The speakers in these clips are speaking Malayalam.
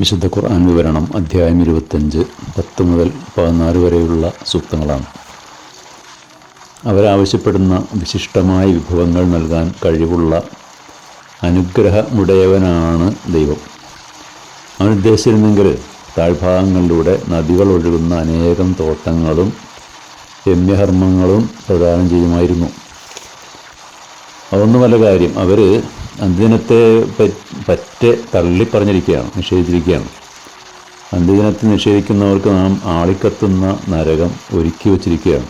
വിശുദ്ധ ഖുർആൻ വിവരണം അധ്യായം ഇരുപത്തഞ്ച് പത്ത് മുതൽ പതിനാല് വരെയുള്ള സൂക്തങ്ങളാണ്. അവരാവശ്യപ്പെടുന്ന വിശിഷ്ടമായ വിഭവങ്ങൾ നൽകാൻ കഴിവുള്ള അനുഗ്രഹമുടയവനാണ് ദൈവം. അവൻ ഉദ്ദേശിച്ചിരുന്നെങ്കിൽ താഴ്ഭാഗങ്ങളിലൂടെ നദികൾ ഒഴുകുന്ന അനേകം തോട്ടങ്ങളും രമ്യഹർമ്മങ്ങളും പ്രദാനം ചെയ്യുമായിരുന്നു. അതൊന്നുമല്ല കാര്യം അവർ അന്ത്യദിനത്തെ പറ്റെ തള്ളിപ്പറഞ്ഞിരിക്കുകയാണ് നിഷേധിച്ചിരിക്കുകയാണ്. അന്ത്യദിനത്തെ നിഷേധിക്കുന്നവർക്ക് നാം ആളിക്കത്തുന്ന നരകം ഒരുക്കി വച്ചിരിക്കുകയാണ്.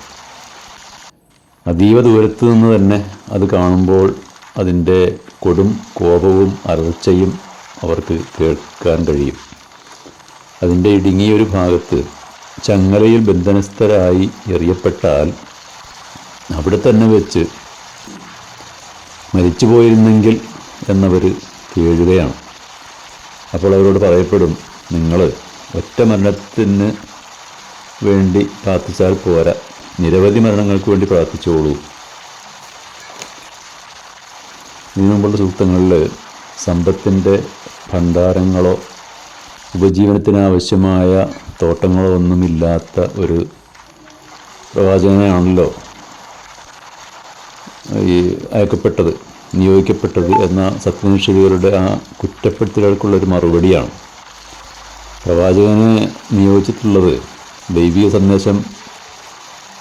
അതീവ ദൂരത്ത് നിന്ന് തന്നെ അത് കാണുമ്പോൾ അതിന്റെ കൊടും കോപവും അലർച്ചയും അവർക്ക് കേൾക്കാൻ കഴിയും. അതിന്റെ ഇടുങ്ങിയൊരു ഭാഗത്ത് ചങ്ങലയിൽ ബന്ധനസ്ഥരായി എറിയപ്പെട്ടാൽ അവിടെ തന്നെ വെച്ച് മരിച്ചു പോയിരുന്നെങ്കിൽ എന്നവർ കേഴുകയാണ് അപ്പോൾ അവരോട് പറയപ്പെടും നിങ്ങൾ ഒറ്റ മരണത്തിന് വേണ്ടി പ്രാർത്ഥിച്ചാൽ പോരാ. നിരവധി മരണങ്ങൾക്ക് വേണ്ടി പ്രാർത്ഥിച്ചോളൂ. ഇതിനു സൂക്തങ്ങളിൽ സമ്പത്തിന്റെ ഭണ്ഡാരങ്ങളോ ഉപജീവനത്തിനാവശ്യമായ തോട്ടങ്ങളോ ഒന്നുമില്ലാത്ത ഒരു പ്രവാചകനെയാണല്ലോ ഈ അയക്കപ്പെട്ടത്. നിയോഗിക്കപ്പെട്ടത് എന്ന സത്യനിഷേധികളുടെ ആ കുറ്റപ്പെടുത്തലുകൾക്കുള്ളൊരു മറുപടിയാണ്. പ്രവാചകനെ നിയോഗിച്ചിട്ടുള്ളത് ദൈവിക സന്ദേശം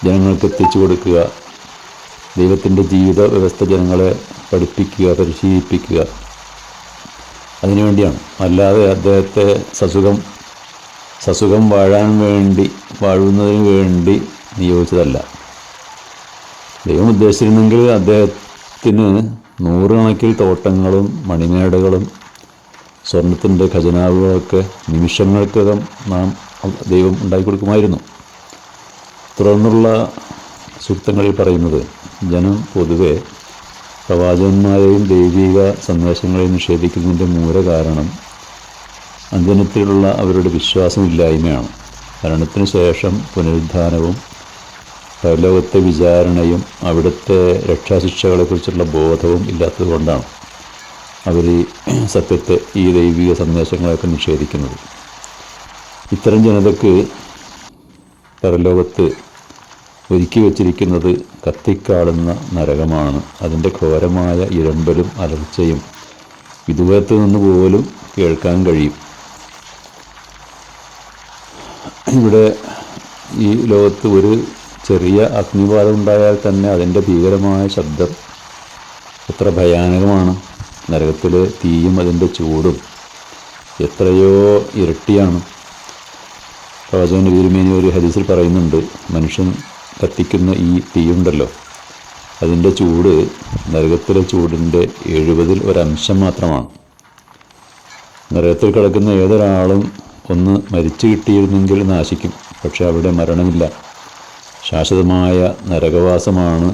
ജനങ്ങൾക്ക് എത്തിച്ചു കൊടുക്കുക ദൈവത്തിന്റെ ജീവിത വ്യവസ്ഥ ജനങ്ങളെ പഠിപ്പിക്കുക പരിശീലിപ്പിക്കുക. അതിനുവേണ്ടിയാണ് അല്ലാതെ അദ്ദേഹത്തെ സസുഖം സസുഖം വാഴാൻ വേണ്ടി വാഴുന്നതിന് വേണ്ടി നിയോഗിച്ചതല്ല. ദൈവം ഉദ്ദേശിച്ചിരുന്നെങ്കിൽ അദ്ദേഹത്തിന് നൂറുകണക്കിൽ തോട്ടങ്ങളും മണിമേടകളും സ്വർണത്തിന്റെ ഖജനാവുകളൊക്കെ നിമിഷങ്ങൾക്കകം നാം ദൈവം ഉണ്ടാക്കി കൊടുക്കുമായിരുന്നു. തുടർന്നുള്ള സൂക്തങ്ങളിൽ പറയുന്നത് ജനം പൊതുവെ പ്രവാചകന്മാരെയും ദൈവിക സന്ദേശങ്ങളെയും നിഷേധിക്കുന്നതിന്റെ മൂല കാരണം അന്ത്യനത്തിലുള്ള അവരുടെ വിശ്വാസമില്ലായ്മയാണ്. ഭരണത്തിന് ശേഷം പുനരുദ്ധാനവും പരലോകത്തെ വിചാരണയും അവിടുത്തെ രക്ഷാശിക്ഷകളെക്കുറിച്ചുള്ള ബോധവും ഇല്ലാത്തത് കൊണ്ടാണ് അവർ സത്യത്തെ ഈ ദൈവിക സന്ദേശങ്ങളെയൊക്കെ നിഷേധിക്കുന്നത്. ഇത്തരം ജനതയ്ക്ക് പരലോകത്ത് ഒരുക്കി വച്ചിരിക്കുന്നത് കത്തിക്കാടുന്ന നരകമാണ്. അതിന്റെ ഘോരമായ ഇരമ്പലും അലർച്ചയും ഇതുവരത്ത് നിന്ന് പോലും കേൾക്കാൻ കഴിയും. ഇവിടെ ഈ ലോകത്ത് ഒരു ചെറിയ അഗ്നിബാധം ഉണ്ടായാൽ തന്നെ അതിന്റെ ഭീകരമായ ശബ്ദം എത്ര ഭയാനകമാണ്. നരകത്തിലെ തീയും അതിന്റെ ചൂടും എത്രയോ ഇരട്ടിയാണ്. പ്രവചകൻ വീരുമേനി ഒരു ഹദീസിൽ പറയുന്നുണ്ട് മനുഷ്യൻ കത്തിക്കുന്ന ഈ തീയുണ്ടല്ലോ അതിന്റെ ചൂട് നരകത്തിലെ ചൂടിന്റെ എഴുപതിൽ ഒരംശം മാത്രമാണ്. നരകത്തിൽ കിടക്കുന്ന ഏതൊരാളും ഒന്ന് മരിച്ചു കിട്ടിയിരുന്നെങ്കിൽ നാശിക്കും പക്ഷെ അവിടെ മരണമില്ല. ശാശ്വതമായ നരകവാസമാണ്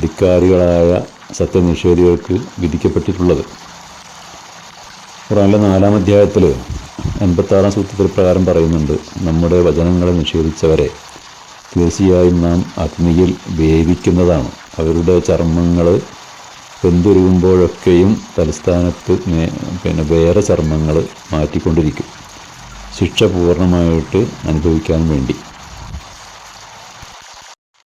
ധിക്കാരികളായ സത്യനിഷേധികൾക്ക് വിധിക്കപ്പെട്ടിട്ടുള്ളത്. ഖുറാനിലെ നാലാം അധ്യായത്തിൽ എൺപത്താറാം സൂത്രത്തിൽ പ്രകാരം പറയുന്നുണ്ട് നമ്മുടെ വചനങ്ങളെ നിഷേധിച്ചവരെ തീർച്ചയായും നാം അഗ്നിയിൽ വേവിക്കുന്നതാണ്. അവരുടെ ചർമ്മങ്ങൾ വെന്തുരുകുമ്പോഴൊക്കെയും തലസ്ഥാനത്ത് പിന്നെ വേറെ ചർമ്മങ്ങൾ മാറ്റിക്കൊണ്ടിരിക്കും. ശിക്ഷ പൂർണമായിട്ട് അനുഭവിക്കാൻ വേണ്ടി.